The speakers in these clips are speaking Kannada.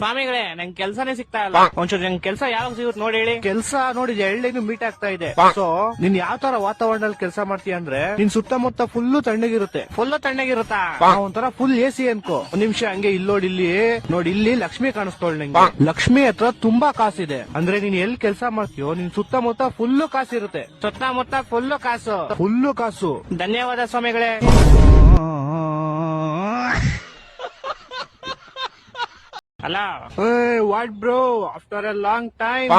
ಸ್ವಾಮಿಗಳೇ ನಂಗೆ ಕೆಲ್ಸನೇ ಸಿಗ್ತಾ ಇಲ್ಲ. ಒಂಚೂರು ನಂಗೆ ಕೆಲಸ ಯಾವಾಗ ಸಿಗುತ್ತೆ ನೋಡಿ ಹೇಳಿ. ಕೆಲ್ಸ ನೋಡಿ ಎಳ್ಳಿನೂ ಮೀಟ್ ಆಗ್ತಾ ಇದೆ. ಸೊ ನೀನ್ ಯಾವ ತರ ವಾತಾವರಣದಲ್ಲಿ ಕೆಲಸ ಮಾಡ್ತೀಯ ಅಂದ್ರೆ ನಿನ್ ಸುತ್ತಮುತ್ತ ಫುಲ್ಲು ತಣ್ಣಗಿರುತ್ತೆ. ಫುಲ್ ತಣ್ಣಗಿರುತ್ತಾ? ಒಂಥರ ಫುಲ್ ಎ ಸಿ ಅನ್ಕೋ. ಒಂದ್ ನಿಮಿಷ ಹಂಗೆ ಇಲ್ಲೋಡ್ ಇಲ್ಲಿ ನೋಡಿ ಇಲ್ಲಿ ಲಕ್ಷ್ಮಿ ಕಾಣಿಸ್ತೋಳ್ ನಂಗೆ. ಲಕ್ಷ್ಮಿ ಹತ್ರ ತುಂಬಾ ಕಾಸಿದೆ. ಅಂದ್ರೆ ನೀನ್ ಎಲ್ ಕೆಲಸ ಮಾಡ್ತೀಯೋ ನಿನ್ ಸುತ್ತಮುತ್ತ ಫುಲ್ ಕಾಸಿರುತ್ತೆ. ಸುತ್ತಮುತ್ತ ಫುಲ್ ಕಾಸು. ಫುಲ್ಲು ಕಾಸು. ಧನ್ಯವಾದ ಸ್ವಾಮಿಗಳೇ. ಅಲ್ಲ? What bro after a long time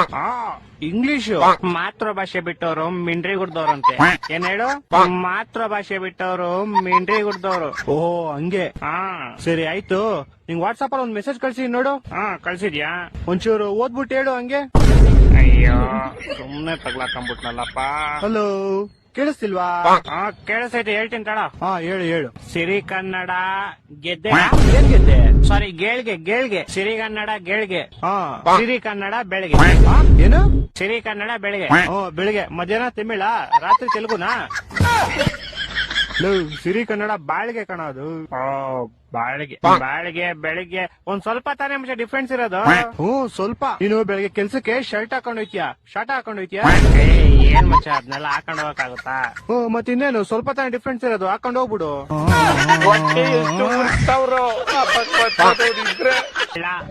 English ಮಾತೃ ಭಾಷೆ ಬಿಟ್ಟವರು ಮಿಂಡ್ರಿ ಗುಡ್ದವ್ರಂತೆ ಏನ್ ಹೇಳು? ಮಾತೃ ಭಾಷೆ ಬಿಟ್ಟವರು ಮಿಂಡ್ರಿ ಗುಡ್ದವ್ರು ಓಹೋ ಹಂಗೆ. ಹಾ. ಸರಿ ಆಯ್ತು. ನಿಂಗ್ ವಾಟ್ಸಪ್ ಅಲ್ಲಿ ಒಂದ್ ಮೆಸೇಜ್ ಕಳ್ಸಿ ನೋಡು. ಹಾ ಕಳ್ಸಿದ್ಯಾ? ಒಂಚೂರು ಓದ್ಬಿಟ್ಟು ಹೇಳು ಹಂಗೆ. ಅಯ್ಯೋ ಸುಮ್ನೆ ತಗ್ಲಾಕೊಂಡ್ಬಿಟ್ನಲ್ಲಪ್ಪ. ಹಲೋ ಕೇಳಿಸ್ತಿಲ್ವಾ? ಹಾ ಕೇಳಿಸೈತೆ ಹೇಳ್ತೀನಿ ತಡ ಹಾ ಹೇಳು ಹೇಳು. ಸಿರಿ ಕನ್ನಡ ಗೆದ್ದೆ. ಏನ್ ಗೆದ್ದೆ? ಸಾರಿ ಗೇಳ್ಗೆ ಗೇಳ್ಗೆ. ಸಿರಿ ಕನ್ನಡ ಗೇಳ್ಗೆ. ಹಾ. ಸಿರಿ ಕನ್ನಡ ಬೆಳಗ್ಗೆ ಏನು? ಸಿರಿ ಕನ್ನಡ ಬೆಳಗ್ಗೆ ಓ ಬೆಳಿಗ್ಗೆ ಮಧ್ಯಾಹ್ನ ತಿಮ್ಮಿಳ? ರಾತ್ರಿ ತೆಲುಗುನಾ? ಸಿರಿ ಕನ್ನಡ ಬಾಳ್ಗೆ ಕಣ ಅದು. ಬಾಳ್ಗೆ. ಬಾಳಿಗೆ ಬಾಳಿಗೆ ಬೆಳಿಗ್ಗೆ ಒಂದ್ ಸ್ವಲ್ಪ ತಾನೇ ಅಂಶ ಡಿಫ್ರೆನ್ಸ್ ಇರೋದು. ಹ್ಞೂ ಸ್ವಲ್ಪ. ನೀನು ಬೆಳಿಗ್ಗೆ ಕೆಲ್ಸಕ್ಕೆ ಶರ್ಟ್ ಹಾಕೊಂಡ್ ಹೋಯ್ತೀಯಾ? ಶರ್ಟ್ ಹಾಕೊಂಡ್ ಹೋಯ್ತೀಯಾ? ಏ, ಏನ್ ಮಚ್ಚ ಅದನ್ನೆಲ್ಲ ಹಾಕೊಂಡ್ ಹೋಗಕ್ಕಾಗುತ್ತಾ? ಹ್ಞೂ ಮತ್ತೆ ಇನ್ನೇನು? ಸ್ವಲ್ಪ ತಾನೇ ಡಿಫ್ರೆನ್ಸ್ ಇರೋದು. ಹಾಕೊಂಡ್ ಹೋಗ್ಬಿಡು.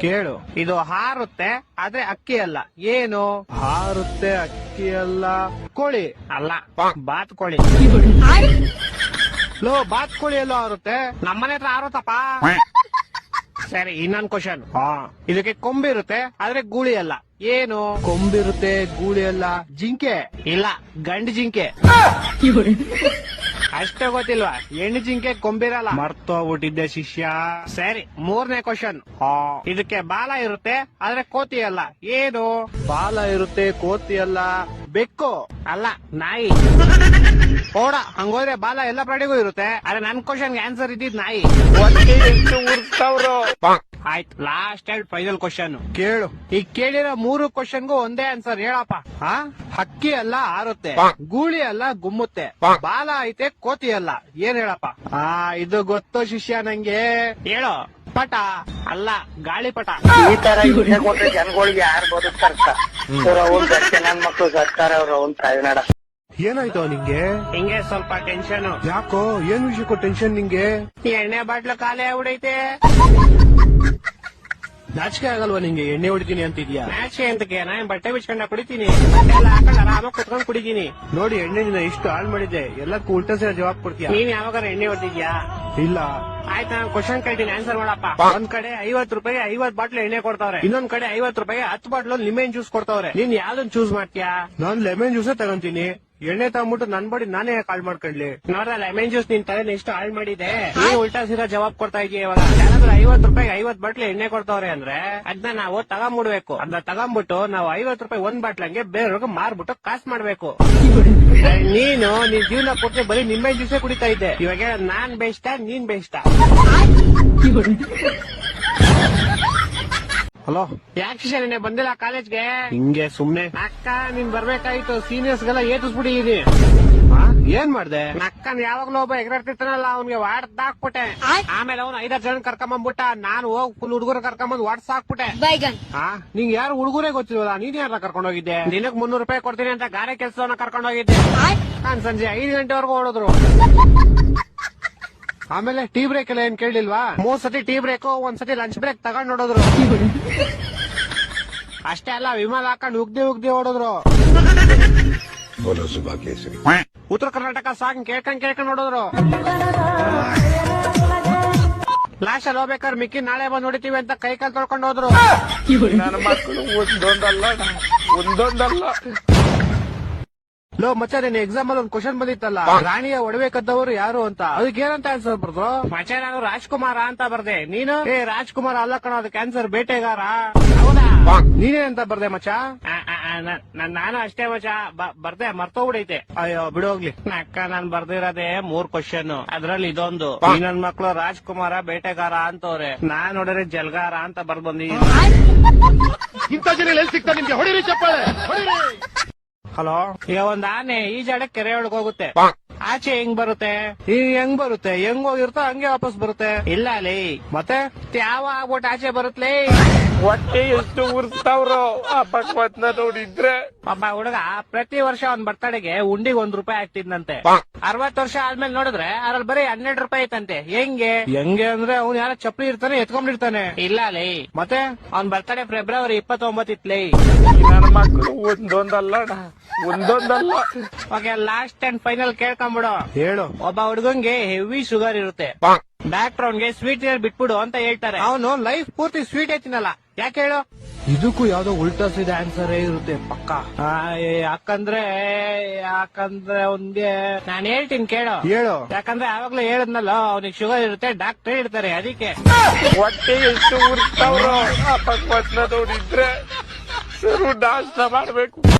ಕೇಳು. ಇದು ಹಾರುತ್ತೆ ಆದ್ರೆ ಅಕ್ಕಿ ಅಲ್ಲ. ಏನು? ಹಾರುತ್ತೆ ಅಕ್ಕಿ ಅಲ್ಲ. ಕೋಳಿ. ಅಲ್ಲ. ಬಾತ್ ಕೋಳಿ. ಲೋ ಬಾತ್ ಕೋಳಿ ಆರುತ್ತೆ. ನಮ್ಮನೆ ಹತ್ರ ಆರುತ್ತಪ್ಪ. ಸರಿ ಇನ್ನೊಂದ್ ಕ್ವಶನ್ ಇದಕ್ಕೆ ಕೊಂಬಿರುತ್ತೆ ಆದ್ರೆ ಗೂಳಿ ಅಲ್ಲ. ಏನು? ಕೊಂಬಿರುತ್ತೆ ಗೂಳಿ ಅಲ್ಲ. ಜಿಂಕೆ? ಇಲ್ಲ ಗಂಡು ಜಿಂಕೆ. ಅಷ್ಟೇ ಗೊತ್ತಿಲ್ವಾ? ಹೆಣ್ಣು ಜಿಂಕೆ ಕೊಂಬಿರಲ್ಲ ಮರ್ತೋಗ್ಬಿಟ್ಟಿದ್ದೆ ಶಿಷ್ಯ. ಸರಿ ಮೂರನೇ ಕ್ವಶನ್ ಇದಕ್ಕೆ ಬಾಲ ಇರುತ್ತೆ ಆದ್ರೆ ಕೋತಿ ಅಲ್ಲ. ಏನು? ಬಾಲ ಇರುತ್ತೆ ಕೋತಿ ಅಲ್ಲ. ಬೆಕ್ಕು ಅಲ್ಲ ನಾಯಿ. ಓಡ ಹಂಗೋದ್ರೆ ಬಾಲ ಎಲ್ಲ ಪ್ರಾಣಿಗೂ ಇರುತ್ತೆ ಆದ್ರೆ ನನ್ ಕ್ವಶನ್ಗೆ ಆನ್ಸರ್ ಇದ್ದಿದ್ ನಾಯಿ. ಆಯ್ತು ಲಾಸ್ಟ್ ಅಂಡ್ ಫೈನಲ್ ಕ್ವಶನ್ ಕೇಳು. ಈಗ ಕೇಳಿರೋ ಮೂರು ಕ್ವಶನ್ಗೂ ಒಂದೇ ಆನ್ಸರ್ ಹೇಳಪ್ಪ. ಹಾ ಹಕ್ಕಿ ಅಲ್ಲ ಆರುತ್ತೆ ಗೂಳಿ ಅಲ್ಲ ಗುಮ್ಮುತ್ತೆ ಬಾಲ ಐತೆ ಕೋತಿ ಅಲ್ಲ. ಏನ್ ಹೇಳಪ್ಪ? ಆ ಇದು ಗೊತ್ತು ಶಿಷ್ಯ ನಂಗೆ. ಹೇಳು. ಪಟ ಅಲ್ಲ ಗಾಳಿಪಟ ಈ ತರ ಹಿಂಸೆ ಕೊಟ್ರೆ ಜನಗಳಿಗೆ ಯಾರು ಬದುಕ್ತಾರ ಅವ್ರ ನನ್ ಮಕ್ಳು ಸರ್ಕಾರ ಅವ್ರ ಅವ್ನ್ ತಾಯ್ನಾಡ ಏನಾಯ್ತು ನಿಂಗೆ? ಹಿಂಗೆ ಸ್ವಲ್ಪ ಟೆನ್ಷನ್ ಯಾಕೋ? ಏನ್ ವಿಷಯಕ್ಕೂ ಟೆನ್ಷನ್ ನಿಂಗೆ? ಎಣ್ಣೆ ಬಾಟ್ಲು ಕಾಲೇ ಆಗ್ಬಿಡೈತೆ. ನಾಚಿಕೆ ಆಗಲ್ವಾ ನಿಂಗೆ? ಎಣ್ಣೆ ಹೊಡಿತೀನಿ ಅಂತಿದ್ಯಾ? ನಾಚಿಕೆ ಅಂತಕ್ಕೆ ನಾನು ಬಟ್ಟೆ ಬಿಚ್ಕೊಂಡ ಕುಡಿತೀನಿ. ಬಟ್ಟೆ ಎಲ್ಲ ಹಾಕೊಂಡು ಆರಾಮಾಗಿ ಕುತ್ಕೊಂಡು ಕುಡಿತೀನಿ. ನೋಡಿ ಎಣ್ಣೆ ದಿನ ಇಷ್ಟು ಹಾಳು ಮಾಡಿದ್ದೆ. ಎಲ್ಲ ಉಲ್ಟಾ ಸೇರ ಜವಾಬ್ ಕೊಡ್ತೀಯ? ನೀನ್ ಯಾವಾಗ ಎಣ್ಣೆ ಹೊಡ್ತಿದ್ಯಾ ಇಲ್ಲ. ಆಯ್ತಾ ನಾನು ಕ್ವಶನ್ ಕೇಳ್ತೀನಿ ಆನ್ಸರ್ ಮಾಡಪ್ಪ. ಒಂದ್ ಕಡೆ ಐವತ್ ರೂಪಾಯಿಗೆ ಐವತ್ ಬಾಟ್ಲ್ ಎಣ್ಣೆ ಕೊಡ್ತಾವ್ರೆ. ಇನ್ನೊಂದ್ ಕಡೆ ಐವತ್ ರೂಪಾಯಿಗೆ ಹತ್ತು ಬಾಟ್ಲು ಲಿಮೆನ್ ಜ್ಯೂಸ್ ಕೊಡ್ತಾವ್ರೆ. ನೀನ್ ಯಾವ್ದನ್ ಚೂಸ್ ಮಾಡ್ತೀಯಾ? ನಾನ್ ಲೆಮನ್ ಜ್ಯೂಸೇ ತಗೊಂತೀನಿ. ಎಣ್ಣೆ ತಗೊಂಡ್ಬಿಟ್ಟು ನನ್ ಬಡಿ ನಾನೇ ಕಾಲ್ ಮಾಡ್ಕೊಂಡ್ಲಿ. ನೋಡ್ರ ಲೆಮನ್ ಜ್ಯೂಸ್ ನಿನ್ ತಲೆ ಎಷ್ಟು ಹಾಳು ಮಾಡಿದೆ. ನೀವು ಉಲ್ಟಾ ಸೀರಾ ಜವಾಬ್ ಕೊಡ್ತಾ ಇದೀಯ ಇವಾಗ. ಯಾರಾದ್ರೂ ಐವತ್ ರೂಪಾಯಿ ಐವತ್ ಬಾಟ್ಲಿ ಎಣ್ಣೆ ಕೊಡ್ತಾವ್ರೆ ಅಂದ್ರೆ ಅದನ್ನ ನಾವು ತಗೊಂಡ್ಬಿಡ್ಬೇಕು ಅದನ್ನ ತಗೊಂಡ್ಬಿಟ್ಟು ನಾವು ಐವತ್ ರೂಪಾಯಿ ಒಂದ್ ಬಾಟ್ಲಂಗೆ ಬೇರೆಯವ್ರಿಗೆ ಮಾರ್ಬಿಟ್ಟು ಕಾಸ್ ಮಾಡ್ಬೇಕು. ನೀನು ನಿನ್ ಜೀವನ ಕೊಟ್ಟರೆ ಬರೀ ನಿಂಬೆ ಜ್ಯೂಸೇ ಕುಡಿತಾ ಇದ್ದೆ. ಇವಾಗ ನಾನ್ ಬೆಸ್ಟ್ ನೀನ್ ಬೆಸ್ಟ್ ಹಲೋ ಯಾಕೆ ಬಂದಿಲ್ಲ ಕಾಲೇಜ್ಗೆ? ಹಿಂಗೆ ಸುಮ್ನೆ. ಅಕ್ಕ ನೀನ್ ಬರ್ಬೇಕಾಯ್ತು. ಸೀನಿಯರ್ಸ್ ಗೆಲ್ಲ ಏಟಿಸ್ಬಿಟ್ಟಿದೀನಿ ಆ? ಏನ್ ಮಾಡ್ದೆ? ನಕ್ಕನ್ ಯಾವಾಗ್ಲೂ ಒಬ್ಬ ಎಗರಾಡ್ತಿರ್ತಾನಲ್ಲ ಅವ್ನಿಗೆ ವಾಡ್ದಾಕ್ಬಿಟ್ಟೆ ಆಮೇಲೆ ಅವ್ನು ಐದಾರು ಜನ ಕರ್ಕೊಂಬಂದ್ಬಿಟ್ಟ. ನಾನು ಹೋಗ್ ಫುಲ್ ಹುಡುಗರು ಕರ್ಕೊಂಬಂದ್ ವಾಡ್ಸ್ ಹಾಕ್ಬಿಟ್ಟೆ. ಆ? ನಿಂಗೆ ಯಾರು ಹುಡುಗರೇ ಗೊತ್ತಿಲ್ವಲ್ಲ? ನೀನ್ ಯಾರ ಕರ್ಕೊಂಡು ಹೋಗಿದ್ದೆ ದಿನಕ್ ಮುನ್ನೂರು ರೂಪಾಯಿ ಕೊಡ್ತೀನಿ ಅಂತ ಗಾರೆ ಕೆಲಸವನ್ನ ಕರ್ಕೊಂಡು ಹೋಗಿದ್ದೆ ನಾನ್ ಸಂಜೆ ಐದು ಗಂಟೆವರೆಗೂ ಓಡಿದ್ರು. ಆಮೇಲೆ ಟೀ ಬ್ರೇಕ್ ಎಲ್ಲ ಏನ್ ಕೇಳಿಲ್ವಾ? ಮೂರ್ ಸತಿ ಟೀ ಬ್ರೇಕ್ ಒಂದ್ಸತಿ ಲಂಚ್ ಬ್ರೇಕ್ ತಗೊಂಡ್ ನೋಡಿದ್ರು. ಅಷ್ಟೇ ಅಲ್ಲ ವಿಮಾನ ಹಾಕೊಂಡು ಉಗ್ದಿ ಉಗ್ದಿ ಓಡಿದ್ರು. ಉತ್ತರ ಕರ್ನಾಟಕ ಸಾಂಗ್ ಕೇಳ್ಕೊಂಡ್ ಕೇಳ್ಕೊಂಡ್ ನೋಡಿದ್ರು. ಲಾಸ್ಟ್ ಅಲ್ಲಿ ಹೋಗ್ಬೇಕಾದ್ರೆ ಮಿಕ್ಕಿ ನಾಳೆ ಬಂದು ನೋಡಿತೀವಿ ಅಂತ ಕೈ ಕಾಲು ತೊಳ್ಕೊಂಡು ಹೋದ್ರು. ನನ್ನ ಮಕ್ಕಳು ಒಂದೊಂದಲ್ಲ ಒಂದೊಂದಲ್ಲ. ಲೋ ಮಚ್ಚ ನೀನ್ ಎಕ್ಸಾಮ್ ಅಲ್ಲಿ ಒಂದ್ ಕ್ವಶನ್ ಬಂದಿತ್ತಲ್ಲ. ರಾಣಿಯ ಒಡವೆ ಕದ್ದವರು ಯಾರು ಅಂತ? ಅದಕ್ಕೆ ಏನಂತ ಆನ್ಸರ್ ಬರ್ದು ಮಚೆ ನಾನು ರಾಜ್ಕುಮಾರ ಅಂತ ಬರ್ದೆ. ನೀನು? ಏ ರಾಜ್ಕುಮಾರ್ ಅಲ್ಲ ಕಣ ಅದಕ್ಕೆ ಆನ್ಸರ್ ಬೇಟೆಗಾರ. ಹೌದಾ? ನೀನೇನಂತ ಬರ್ದೆ ಮಚ್ಚ? ಆ, ಆ, ಆ, ನ- ನ- ನಾನು ಅಷ್ಟೇ ಮಚ ಬರ್ದೆ ಮರ್ತೋಗ್ಬಿಡೈತೆ. ಅಯ್ಯೋ ಬಿಡೋಗ್ಲಿ ಅಕ್ಕ ನಾನ್ ಬರ್ದಿರೋದೇ ಮೂರ್ ಕ್ವಶನ್ ಅದ್ರಲ್ಲಿ ಇದೊಂದು. ನನ್ ಮಕ್ಳು ರಾಜ್ಕುಮಾರ ಬೇಟೆಗಾರ ಅಂತವ್ರೆ. ನಾನ್ ನೋಡಿದ್ರೆ ಜಲ್ಗಾರ ಅಂತ ಬರ್ದ್ ಬಂದಿದ್ದೀನಿ. ಇಂಥ ಜನ ಎಲ್ಲಿ ಸಿಗ್ತಾ ನಿಮ್ಗೆ? ಹೊಡಿರಿ ಚಪ್ಪಾಳೆ ಹಲೋ? ಈಗ ಒಂದ್ ಆನೆ ಈಜಾಡ ಕೆರೆ ಒಳಗ್ ಹೋಗುತ್ತೆ. ಆಚೆ ಹೆಂಗ್ ಬರುತ್ತೆ? ಈ ಹೆಂಗ್ ಬರುತ್ತೆ? ಹೆಂಗ್ ಹೋಗಿರ್ತೋ ಹಂಗೆ ವಾಪಸ್ ಬರುತ್ತೆ. ಇಲ್ಲ ಅಲ್ಲಿ ಮತ್ತೆ? ಯಾವ ಆಗ್ಬಿಟ್ಟು ಆಚೆ ಬರುತ್ತಲೇ ಹೊಟ್ಟೆ ಎಷ್ಟು ಉರ್ಸ್ತಾವ್ರು ಆ ಭಗವತ್ನ ನೋಡಿದ್ರೆ. ಪಾಪ ಹುಡುಗ ಪ್ರತಿ ವರ್ಷ ಒಂದ್ ಬರ್ತಡೆಗೆ ಉಂಡಿಗೆ ಒಂದ್ ರೂಪಾಯಿ ಆಗ್ತಿದ್ನಂತೆ ಅರವತ್ ವರ್ಷ ಆದ್ಮೇಲೆ ನೋಡಿದ್ರೆ ಅದ್ರಲ್ಲಿ ಬರೀ ಹನ್ನೆರಡು ರೂಪಾಯಿ ಐತಂತೆ. ಹೆಂಗೆ? ಹೆಂಗೆ ಅಂದ್ರೆ ಅವ್ನು ಯಾರ ಚಪ್ಪಲಿ ಇರ್ತಾನೆ ಎತ್ಕೊಂಡಿರ್ತಾನೆ ಇಲ್ಲ ಲೇ. ಮತ್ತೆ? ಅವ್ನ್ ಬರ್ತಡೆ ಫೆಬ್ರವರಿ ಇಪ್ಪತ್ತೊಂಬತ್ತು ಇತ್ಲೈ. ನನ್ನ ಮಕ್ಕಳು ಒಂದೊಂದಲ್ಲ ಒಂದೊಂದಲ್ಲ. ಓಕೆ ಲಾಸ್ಟ್ ಅಂಡ್ ಫೈನಲ್ ಕೇಳ್ಕೊಂಬಿಡು. ಹೇಳು. ಒಬ್ಬ ಹುಡುಗಂಗೆ ಹೆವಿ ಶುಗರ್ ಇರುತ್ತೆ. ಬ್ಯಾಕ್ ಗ್ರೌಂಡ್ಗೆ ಸ್ವೀಟ್ ಬಿಟ್ಬಿಡು ಅಂತ ಹೇಳ್ತಾರೆ. ಅವನು ಲೈಫ್ ಪೂರ್ತಿ ಸ್ವೀಟ್ ಐತಿನಲ್ಲ. ಯಾಕೆ ಹೇಳು? ಇದಕ್ಕೂ ಯಾವ್ದೋ ಉಲ್ಟಾ ಸೀದಾ ಆನ್ಸರ್ ಇರುತ್ತೆ ಪಕ್ಕ. ಆ, ಯಾಕಂದ್ರೆ ಯಾಕಂದ್ರೆ ಅವ್ನ್ಗೆ ನಾನು ಹೇಳ್ತೀನಿ ಕೇಳು. ಹೇಳು. ಯಾಕಂದ್ರೆ ಯಾವಾಗ್ಲೂ ಹೇಳದ್ನಲ್ಲ ಅವ್ನಿಗೆ ಶುಗರ್ ಇರುತ್ತೆ ಡಾಕ್ಟರ್ ಇರ್ತಾರೆ ಅದಕ್ಕೆ. ಹೊಟ್ಟೆ ಎಷ್ಟು ಉರ್ತವ್ರು? ಆ ಇದ್ರೆ ನಾಶ ಮಾಡ್ಬೇಕು.